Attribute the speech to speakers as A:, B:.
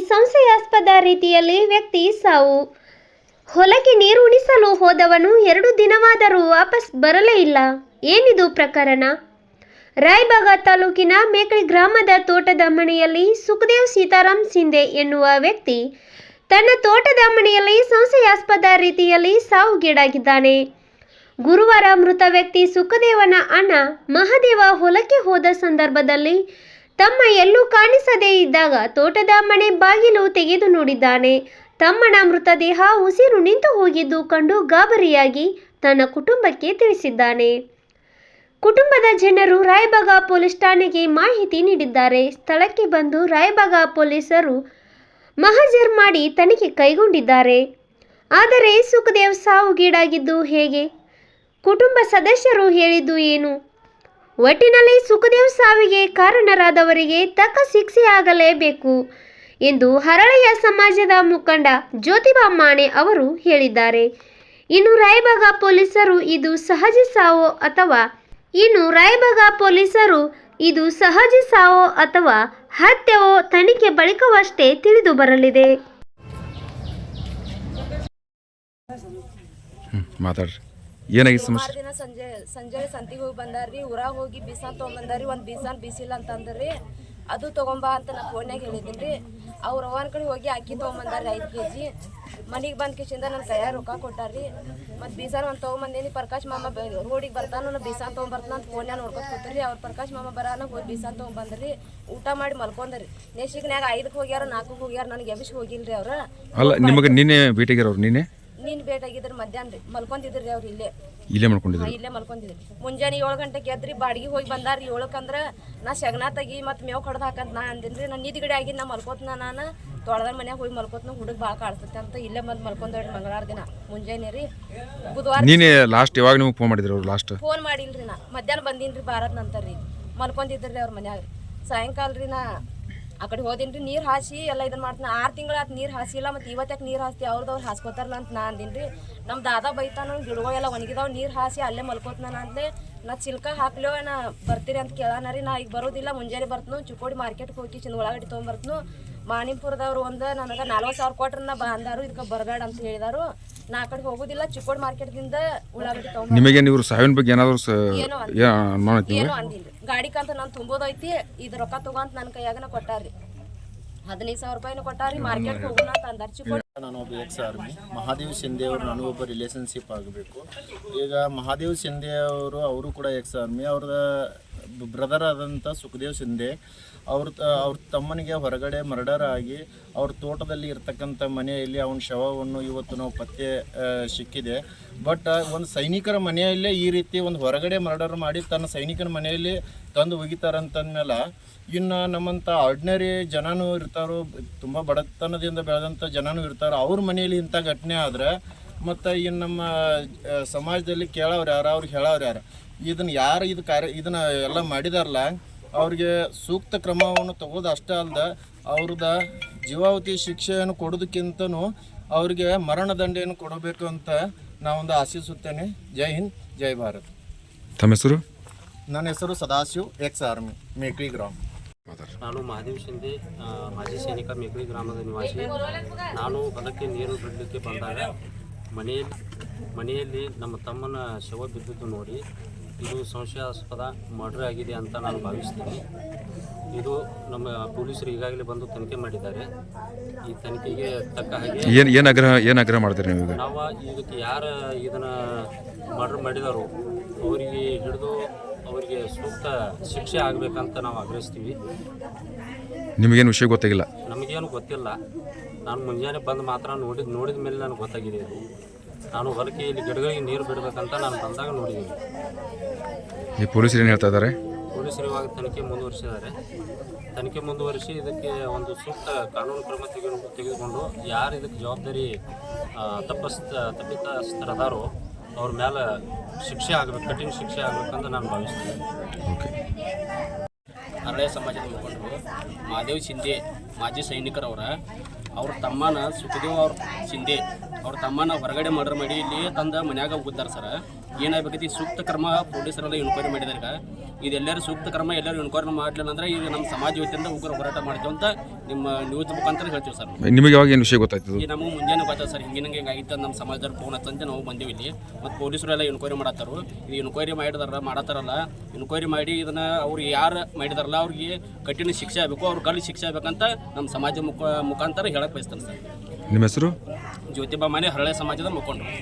A: ಸಂಶಯಾಸ್ಪದ ರೀತಿಯಲ್ಲಿ ವ್ಯಕ್ತಿ ಸಾವು. ಹೊಲಕ್ಕೆ ನೀರು ಉಣಿಸಲು ಹೋದವನು ಎರಡು ದಿನವಾದರೂ ವಾಪಸ್ ಬರಲೇ ಇಲ್ಲ. ಏನಿದು ಪ್ರಕರಣ? ರಾಯಬಾಗ ತಾಲೂಕಿನ ಮೇಕಳಿ ಗ್ರಾಮದ ತೋಟದ ಮನೆಯಲ್ಲಿ ಸುಖದೇವ್ ಸೀತಾರಾಮ್ ಸಿಂಧೆ ಎನ್ನುವ ವ್ಯಕ್ತಿ ತನ್ನ ತೋಟದ ಮನೆಯಲ್ಲಿ ಸಂಶಯಾಸ್ಪದ ರೀತಿಯಲ್ಲಿ ಸಾವುಗೀಡಾಗಿದ್ದಾನೆ. ಗುರುವಾರ ಮೃತ ವ್ಯಕ್ತಿ ಸುಖದೇವನ ಅಣ್ಣ ಮಹಾದೇವ ಹೊಲಕ್ಕೆ ಹೋದ ಸಂದರ್ಭದಲ್ಲಿ ತಮ್ಮ ಎಲ್ಲೂ ಕಾಣಿಸದೇ ಇದ್ದಾಗ ತೋಟದ ಮನೆ ಬಾಗಿಲು ತೆಗೆದು ನೋಡಿದ್ದಾನೆ. ತಮ್ಮನ ಮೃತದೇಹ ಉಸಿರು ನಿಂತು ಹೋಗಿದ್ದು ಕಂಡು ಗಾಬರಿಯಾಗಿ ತನ್ನ ಕುಟುಂಬಕ್ಕೆ ತಿಳಿಸಿದ್ದಾನೆ. ಕುಟುಂಬದ ಜನರು ರಾಯಬಾಗ ಪೊಲೀಸ್ ಠಾಣೆಗೆ ಮಾಹಿತಿ ನೀಡಿದ್ದಾರೆ. ಸ್ಥಳಕ್ಕೆ ಬಂದು ರಾಯಬಾಗ ಪೊಲೀಸರು ಮಹಜರ್ ಮಾಡಿ ತನಿಖೆ ಕೈಗೊಂಡಿದ್ದಾರೆ. ಆದರೆ ಸುಖದೇವ್ ಸಾವುಗೀಡಾಗಿದ್ದು ಹೇಗೆ? ಕುಟುಂಬ ಸದಸ್ಯರು ಹೇಳಿದ್ದು ಏನು? ಒಟ್ಟಿನಲ್ಲಿ ಸುಖದೇವ್ ಸಾವಿಗೆ ಕಾರಣರಾದವರಿಗೆ ತಕ್ಕ ಶಿಕ್ಷೆ ಆಗಲೇಬೇಕು ಎಂದು ಹರಳೆಯ ಸಮಾಜದ ಮುಖಂಡ ಜ್ಯೋತಿಬಾ ಮಾಣೆ ಅವರು ಹೇಳಿದ್ದಾರೆ. ಇನ್ನು ರಾಯಬಾಗ ಪೊಲೀಸರು ಇದು ಸಹಜ ಸಾವೋ ಅಥವಾ ಇನ್ನು ರಾಯಬಾಗ ಪೊಲೀಸರು ಇದು ಸಹಜ ಸಾವೋ ಅಥವಾ ಹತ್ಯವೋ ತನಿಖೆ ಬಳಿಕವಷ್ಟೇ ತಿಳಿದು ಬರಲಿದೆ.
B: ಮಾತಾಡ್ರಿ. ಏನಾಗಿತ್ತು ಸಮಸ್ಯೆ?
C: ದಿನ ಸಂಜೆ ಸಂಜೆ ಸಂತಿಗೆ ಹೋಗಿ ಬಂದಾರ್ರಿ ಊರಾಗ ಹೋಗಿ ಬೀಸಾನ್ ತೊಗೊಂಬಂದಾರಿ ಒಂದು ಬೀಸಾನ್ ಬೀಸಿಲ್ಲ ಅಂತಂದ್ರಿ ಅದು ತೊಗೊಂಬ ಅಂತ ನಾ ಫೋನ್ಯಾಗ ಹೇಳಿದ್ದೀನಿ ರೀ ಅವ್ರ ಅವನ ಕಡೆ ಹೋಗಿ ಅಕ್ಕಿ ತೊಗೊಂಬಂದಾರಿ ಐದು ಕೆ ಜಿ ಮನೆಗೆ ಬಂದ ಕಿಶಿಂದ ನನ್ನ ಕೈಯಾಗ ರೊಕ್ಕ ಕೊಟ್ಟಾರಿ ಮತ್ತು ಬೀಸಾನ್ ಒಂದು ತೊಗೊಂಬಂದೇನಿ ಪ್ರಕಾಶ್ ಮಾಮ ರೋಡಿಗೆ ಬರ್ತಾನು ನಾನು ಬೀಸಾನ್ ತೊಗೊಂಬರ್ತಾನ ಅಂತ ಫೋನ್ಯಾಗ ನೋಡ್ಕೊತ ಕೂತ್ರಿ. ಅವ್ರ ಪ್ರಕಾಶ್ ಮಾಮ ಬರಾನ ಹೋಗಿ ಬೀಸಾನ್ ತೊಗೊಂಬಂದ್ರಿ. ಊಟ ಮಾಡಿ ಮಲ್ಕೊಂಡ್ರಿ. ನೆಕ್ಸ್ಟಿಗ್ನ್ಯಾಗ ಐದಕ್ಕೆ ಹೋಗ್ಯಾರ ನಾಲ್ಕಕ್ಕೆ ಹೋಗ್ಯಾರ ನನಗೆ ಎಬ್ಬಿಸಿ ಹೋಗಿಲ್ರಿ ಅವ್ರ.
B: ಅಲ್ಲ ನಿಮಗೆ ನಿನ್ನೆ ಭೇಟಿಗಿರೋರು ನಿನ್ನೆ?
C: ನೀನು ಭೇಟಾಗಿದ್ರಿ ಮಧ್ಯಾಹ್ನ ರೀ. ಮಲ್ಕೊಂಡಿದ್ರಿ ಅವ್ರು ಇಲ್ಲೇ.
B: ಇಲ್ಲೇ ಮಾಡ್ಕೊಂಡಿದ್ರು
C: ಇಲ್ಲೇ ಮಲ್ಕೊಂಡಿದ್ರಿ ಮುಂಜಾನೆ ಏಳು ಗಂಟೆಗೆ ಎದ್ರಿ ಬಾಡಿಗೆ ಹೋಗಿ ಬಂದಾರ ಏಳಕ್ಕಂದ್ರೆ ನಾ ಶಗನ ತೆಗಿ ಮತ್ತು ಮೇವು ಕಡ್ದು ಹಾಕಂತ ನಾ ಅಂದಿನ್ರಿ ನಾ ನಿದ್ಗಡೆ ಆಗಿ ನಾ ಮಲ್ಕೋತ್ನ ನಾನು. ತೊಳೆದ್ರ ಮನ್ಯಾಗ ಹೋಗಿ ಮಲ್ಕೋತ್ನ ಹುಡುಗ ಭಾಳ ಕಾಡ್ತತೆ ಅಂತ ಇಲ್ಲೇ ಬಂದು ಮಲ್ಕೊಂಡ್ರಿ ಮಂಗಳವಾರ ದಿನ. ಮುಂಜಾನೆ ರೀ. ಬುಧವಾರ
B: ನೀನೇ ಲಾಸ್ಟ್ ಯಾವಾಗ ನಿಮಗೆ ಫೋನ್ ಮಾಡಿದ್ರು ಅವ್ರು ಲಾಸ್ಟ್
C: ಫೋನ್ ಮಾಡಿಲ್ರಿ ನಾ. ಮಧ್ಯಾಹ್ನ ಬಂದೀನಿ ಬಾರದ್ ನಂತರ ರೀ. ಮಲ್ಕೊಂಡಿದ್ರಿ ಅವ್ರ ಮನ್ಯಾಗ ಸಾಯಂಕಾಲ ರೀ ನಾ ಆ ಕಡೆ ಹೋದಿನ್ರಿ, ನೀರು ಹಾಸಿ ಎಲ್ಲ ಇದನ್ನ ಮಾಡ್ತೀನಿ. ಆರು ತಿಂಗಳ ಆತು ನೀರು ಹಾಸಿಲ್ಲ, ಮತ್ತು ಇವತ್ತಾಕೆ ನೀರು ಹಾಸ್ತಿ? ಅವ್ರದವ್ರು ಹಾಸ್ಕೋತಾರಲ್ಲ ಅಂತ ನಾ ಅಂದಿನಿ ರೀ ನಮ್ಮ ದಾದಾ ಬೈತಾನ ಗಿಡಗಳೆಲ್ಲ ಒಣಗಿದಾವ್, ನೀರು ಹಾಸಿ ಅಲ್ಲೇ ಮಲ್ಕೋತನ ಅಂತಲೇ ನಾ ಚಿಲ್ಕ ಹಾಕ್ಲೋ ನಾ ಬರ್ತೀರಿ ಅಂತ ಕೇಳಾನ ರೀ. ನಾ ಈಗ ಬರೋದಿಲ್ಲ ಮುಂಜಾನೆ ಬರ್ತನು ಚಿಕ್ಕೋಡಿ ಮಾರ್ಕೆಟ್ಗೆ ಹೋಗಿ ಚಿನ್ನ ಒಳಗಡೆ ತೊಗೊಂಬರ್ತನು. ಮಾಣಿಪುರದವ್ರು ಒಂದು ನನಗೆ ನಲ್ವತ್ತು ಸಾವಿರ ಕೊಟ್ರೆ ನಾ ಬಂದಾರು ಇದಕ್ಕೆ ಬರಬೇಡ ಅಂತ ಹೇಳಿದಾರು. ನಾ ಆ ಕಡೆ ಹೋಗೋದಿಲ್ಲ ಚಿಕ್ಕೋಡಿ ಮಾರ್ಕೆಟ್ದಿಂದ ಉಳ್ಳಾಗಡ್ಡಿ ತೊಗೊಂಬ
B: ನಿಮಗೆ ನೀವು ಸಾವಿನ ಬಗ್ಗೆ ಏನಾದರೂ
C: ಏನೋ ಅಂದಿಲ್ಲ ಗಾಡಿ ಕಂತ ನಾನು ತುಂಬೋದೈತಿ ಇದು ರೊಕ್ಕ ತಗೊಂತ ನನ್ನ ಕೈಯಾಗನ ಕೊಟ್ಟಾರಿ ಹದಿನೈದು ಸಾವಿರ ರೂಪಾಯಿನ ಕೊಟ್ಟಾರಿ ಮಾರ್ಕೆಟ್ ಹೋಗೋಣ ಅಂತ ಅಂದಾರ ಚಿಕ್ಕೋಡಿ.
D: ನಾನು ಒಬ್ಬ ಎಕ್ಸ್ ಆರ್ಮಿ. ಮಹಾದೇವ್ ಶಿಂದೆ ಅವರು ನಾನು ಒಬ್ಬ ರಿಲೇಷನ್ಶಿಪ್ ಆಗಬೇಕು. ಈಗ ಮಹಾದೇವ್ ಶಿಂದೆ ಅವರು ಅವರು ಕೂಡ ಎಕ್ಸ್ ಆರ್ಮಿ. ಅವ್ರದ ಬ್ರದರ್ ಆದಂಥ ಸುಖದೇವ್ ಸಿಂಧೆ ಅವ್ರ ಅವ್ರ ತಮ್ಮನಿಗೆ ಹೊರಗಡೆ ಮರ್ಡರ್ ಆಗಿ ಅವ್ರ ತೋಟದಲ್ಲಿ ಇರ್ತಕ್ಕಂಥ ಮನೆಯಲ್ಲಿ ಅವನ ಶವವನ್ನು ಇವತ್ತು ನಾವು ಪತ್ತೆ ಸಿಕ್ಕಿದೆ. ಬಟ್ ಒಂದು ಸೈನಿಕರ ಮನೆಯಲ್ಲೇ ಈ ರೀತಿ ಒಂದು ಹೊರಗಡೆ ಮರ್ಡರ್ ಮಾಡಿ ತನ್ನ ಸೈನಿಕನ ಮನೆಯಲ್ಲಿ ತಂದು ಒಗಿತಾರಂತಂದ್ಮೇಲೆ ಇನ್ನು ನಮ್ಮಂಥ ಆರ್ಡಿನರಿ ಜನನೂ ಇರ್ತಾರೋ, ತುಂಬ ಬಡತನದಿಂದ ಬೆಳೆದಂಥ ಜನನೂ ಇರ್ತಾರೋ. ಅವ್ರ ಮನೆಯಲ್ಲಿ ಇಂಥ ಘಟನೆ ಆದರೆ, ಮತ್ತು ಇನ್ನು ನಮ್ಮ ಸಮಾಜದಲ್ಲಿ ಕೇಳೋರು ಯಾರು? ಅವ್ರಿಗೆ ಹೇಳೋರು ಯಾರು? ಇದನ್ನು ಯಾರು ಇದು ಕಾರ್ಯ ಇದನ್ನ ಎಲ್ಲ ಮಾಡಿದಾರಲ್ಲ ಅವ್ರಿಗೆ ಸೂಕ್ತ ಕ್ರಮವನ್ನು ತಗೋದು ಅಷ್ಟೇ ಅಲ್ಲದೆ ಅವ್ರದ ಜೀವಾವತಿ ಶಿಕ್ಷೆಯನ್ನು ಕೊಡೋದಕ್ಕಿಂತನೂ ಅವ್ರಿಗೆ ಮರಣದಂಡೆಯನ್ನು ಕೊಡಬೇಕು ಅಂತ ನಾವೊಂದು ಆಶಿಸುತ್ತೇನೆ. ಜೈ ಹಿಂದ್ ಜೈ ಭಾರತ್.
B: ತಮ್ಮ ಹೆಸರು?
D: ನನ್ನ ಹೆಸರು ಸದಾಶಿವ್ ಎಕ್ಸ್ ಆರ್ಮಿ ಮೇಕ್ರಿ ಗ್ರಾಮ.
E: ನಾನು ಮಹಾದೇವ್ ಶಿಂದೆ ಮಾಜಿ ಸೈನಿಕ ಮೇಕ್ರಿ ಗ್ರಾಮದ ನಿವಾಸಿ. ನಾನು ಹೊಲಕ್ಕೆ ನೀರು ಬಿಡಲಿಕ್ಕೆ ಬಂದಾಗ ಮನೆಯಲ್ಲಿ ಮನೆಯಲ್ಲಿ ನಮ್ಮ ತಮ್ಮನ ಶವ ಬಿದ್ದಿದ್ದು ನೋಡಿ ಇದು ಸಂಶಯಾಸ್ಪದ ಮರ್ಡರ್ ಆಗಿದೆ ಅಂತ ನಾನು ಭಾವಿಸ್ತೀನಿ. ಇದು ನಮ್ಮ ಪೊಲೀಸರು ಈಗಾಗಲೇ ಬಂದು ತನಿಖೆ ಮಾಡಿದ್ದಾರೆ. ಈ ತನಿಖೆಗೆ ತಕ್ಕ ಹಾಗೆ
B: ಏನು ಏನು ಆಗ್ರಹ ಏನು ಆಗ್ರಹ ಮಾಡ್ತೀರಿ ನೀವು ಈಗ?
E: ನಾವು ಇದಕ್ಕೆ ಯಾರು ಇದನ್ನು ಮರ್ಡರ್ ಮಾಡಿದಾರೋ ಅವರಿಗೆ ಹಿಡಿದು ಅವರಿಗೆ ಸೂಕ್ತ ಶಿಕ್ಷೆ ಆಗಬೇಕಂತ ನಾವು ಆಗ್ರಹಿಸ್ತೀವಿ.
B: ನಿಮಗೇನು ವಿಷಯ ಗೊತ್ತಾಗಿಲ್ಲ?
E: ನಮಗೇನು ಗೊತ್ತಿಲ್ಲ. ನಾನು ಮುಂಜಾನೆ ಬಂದು ಮಾತ್ರ ನೋಡಿದ ನೋಡಿದ ಮೇಲೆ ನನಗೆ ಗೊತ್ತಾಗಿದೆ ಇದು. ನಾನು ಹೊಲಕ್ಕೆ ಇಲ್ಲಿ ಗಿಡಗಳಿಗೆ ನೀರು ಬಿಡಬೇಕಂತ ನಾನು ಬಂದಾಗ ನೋಡಿದ್ದೀನಿ.
B: ಈ ಪೊಲೀಸರು ಏನು ಹೇಳ್ತಾ ಇದ್ದಾರೆ?
E: ಪೊಲೀಸರು ಇವಾಗ ತನಿಖೆ ಮುಂದುವರಿಸಿದ್ದಾರೆ. ತನಿಖೆ ಮುಂದುವರಿಸಿ ಇದಕ್ಕೆ ಒಂದು ಸೂಕ್ತ ಕಾನೂನು ಕ್ರಮ ತೆಗೆದು ತೆಗೆದುಕೊಂಡು ಯಾರು ಇದಕ್ಕೆ ಜವಾಬ್ದಾರಿ ತಪ್ಪಸ್ತ ತಪ್ಪಿಸ್ ತಪ್ಪಿತಸ್ಥರದಾರೋ ಅವ್ರ ಮೇಲೆ ಶಿಕ್ಷೆ ಆಗಬೇಕು ಕಠಿಣ ಶಿಕ್ಷೆ ಆಗಬೇಕಂತ ನಾನು ಭಾವಿಸ್ತೀನಿ.
B: ಓಕೆ.
F: ಹರಳೆಯ ಸಮಾಜದ ಮುಖಂಡರು ಮಹಾದೇವ್ ಶಿಂದೆ ಮಾಜಿ ಸೈನಿಕರವರ ಅವ್ರ ತಮ್ಮನ ಸುಖದೇವ್ ಅವ್ರ ಶಿಂದೆ ಅವ್ರ ತಮ್ಮನ ಹೊರಗಡೆ ಮರ್ಡರ್ ಮಾಡಿ ಇಲ್ಲಿ ತಂದ ಮನ್ಯಾಗ ಹೋಗುತ್ತಾರೆ ಸರ್. ಏನಾಗಬೇಕೈತಿ? ಸೂಕ್ತ ಕ್ರಮ ಪೊಲೀಸರೆಲ್ಲ ಎನ್ಕ್ವೈರಿ ಮಾಡಿದಾರೆ ಇದೆಲ್ಲರೂ ಸೂಕ್ತ ಕ್ರಮ ಎಲ್ಲರೂ ಎನ್ಕ್ವೈರಿ ಮಾಡಲಿಲ್ಲ ಅಂದ್ರೆ ಈಗ ನಮ್ಮ ಸಮಾಜ ವತಿಯಿಂದ ಉಗ್ರ ಹೋರಾಟ ಮಾಡ್ತೀವಿ ಅಂತ ನಿಮ್ಮ ನ್ಯೂಸ್ ಮುಖಾಂತರ ಹೇಳ್ತೀವಿ ಸರ್.
B: ನಿಮಗೆ ಯಾವಾಗ ಏನು ವಿಷಯ ಗೊತ್ತಾಯ್ತು
F: ಈಗ ನಮಗೆ ಮುಂಜಾನೆ ಗೊತ್ತಾಯ್ತು ಸರ್. ಹಿಂಗೆ ಹಿಂಗೆ ಆಗಿತ್ತು ನಮ್ಮ ಸಮಾಜದವ್ರು ಫೋನ್ ಹತ್ತಂತ ನಾವು ಬಂದೀವಿ ಇಲ್ಲಿ. ಮತ್ತು ಪೊಲೀಸರು ಎಲ್ಲ ಎನ್ಕ್ವೈರಿ ಮಾಡತ್ತಾರು. ಇದು ಎನ್ಕ್ವೈರಿ ಮಾಡಿದಾರ ಮಾಡತ್ತಾರಲ್ಲ. ಎನ್ಕ್ವೈರಿ ಮಾಡಿ ಇದನ್ನು ಅವ್ರು ಯಾರು ಮಾಡಿದಾರಲ್ಲ ಅವ್ರಿಗೆ ಕಠಿಣ ಶಿಕ್ಷೆ ಆಗಬೇಕು ಅವ್ರ ಕಳ್ಳಿ ಶಿಕ್ಷೆ ಆಗಬೇಕಂತ ನಮ್ಮ ಸಮಾಜ ಮುಖ ಮುಖಾಂತರ ಹೇಳಕ್ಕೆ ಬಯಸ್ತಾನೆ ಸರ್.
B: ನಿಮ್ಮ ಹೆಸರು?
F: ಜ್ಯೋತಿಬಾ ಮನೆ ಹರಳೆ ಸಮಾಜದ ಮುಖಂಡರು.